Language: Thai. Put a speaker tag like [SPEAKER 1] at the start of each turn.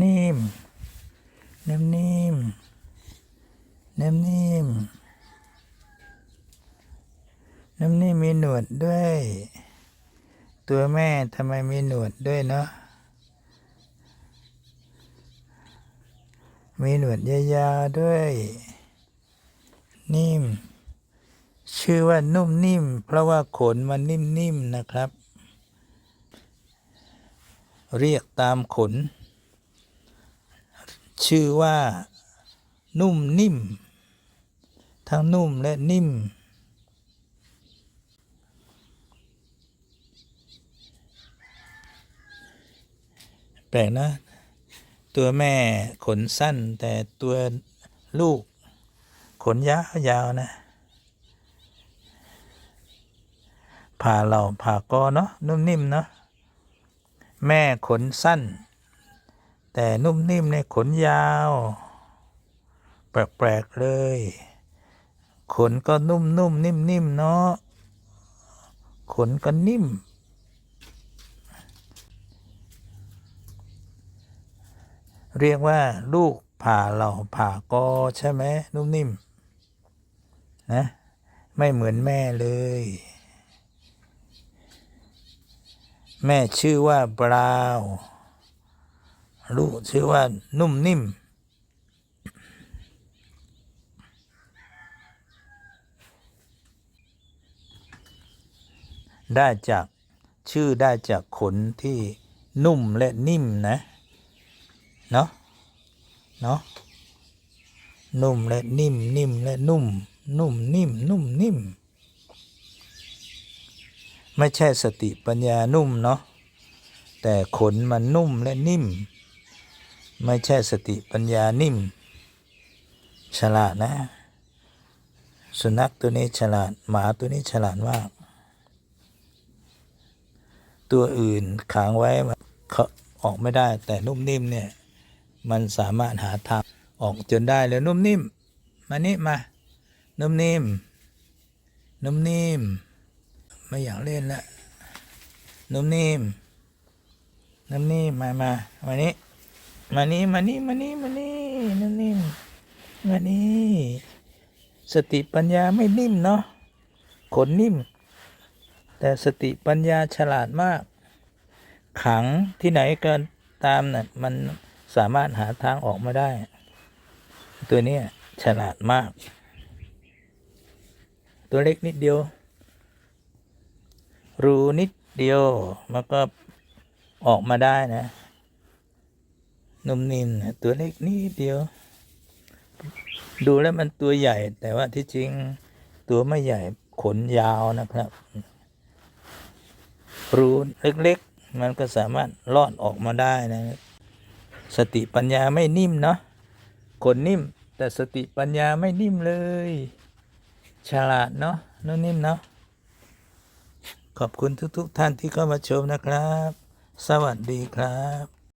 [SPEAKER 1] นิ่มนิ่มนิ่มนิ่มนิ่มนิ่มนิ่มมีหนวดด้วย ตัวแม่ทำไมมีหนวดด้วยเนาะมีหนวดยาวๆด้วย นิ่ม ชื่อว่านุ่มนิ่ม เพราะว่าขนมันนิ่มๆนะครับ เรียกตามขน ชื่อว่า นุ่มนิ่ม ทั้งนุ่มและนิ่ม แปลกนะ ตัวแม่ขนสั้นแต่ตัวลูก ขนยาวยาวๆนะผ่าเหล่าผ่า กอ เนาะนุ่มนิ่มเนาะแม่ขนสั้น แต่นุ่มนิ่มในขนยาว แปลกๆเลย ขนก็นุ่มนุ่มนิ่มนิ่มๆเนาะ ขนก็นิ่ม เรียกว่าลูกผ่าเหล่าผ่ากอใช่ไหมนุ่มนิ่มนะไม่เหมือนแม่เลย แม่ชื่อว่าบราวน์ ลูกชื่อว่านุ่มนิ่ม ได้จากชื่อได้จากขนที่นุ่มและนิ่มนะ เนาะเนาะนุ่มและนิ่มนิ่มและนุ่ม นุ่มนิ่ม นุ่มนิ่ม ไม่ใช่สติปัญญานุ่มเนาะแต่ขนมันนุ่มและนิ่ม ไม่ใช่สติปัญญานิ่ม ฉลาดนะ สุนัขตัวนี้ฉลาด หมาตัวนี้ฉลาดมาก ตัวอื่นขังไว้มันเขาออกไม่ได้ แต่นุ่มนิ่มเนี่ย มันสามารถหาทางออกจนได้เลยนุ่มนิ่ม มานี่มา นุ่มนิ่ม นุ่มนิ่ม ไม่อยากเล่นละ นุ่มนิ่ม นุ่มนิ่ม มามามานี่ มานี่มานี่มานี่มานี่นุ่มนิ่มมานี่สติปัญญาไม่นิ่มเนาะขนนิ่ม แต่สติปัญญาฉลาดมาก ขังที่ไหนก็ตามน่ะมันสามารถหาทางออกมาได้ ตัวนี้ฉลาดมาก ตัวเล็กนิดเดียว รูนิดเดียวมันก็ออกมาได้นะ นุ่มนิ่มนะตัวเล็กนิดเดียว ดูแล้วมันตัวใหญ่ แต่ว่าที่จริงตัวไม่ใหญ่ขนยาวนะครับ รูเล็กๆ มันก็สามารถลอดออกมาได้นะ สติปัญญาไม่นิ่มเนาะขนนิ่ม แต่สติปัญญาไม่นิ่มเลย ฉลาดเนาะนุ่มนิ่มเนาะขอบคุณทุกๆทท่านที่เข้ามาชมนะครับ สวัสดีครับ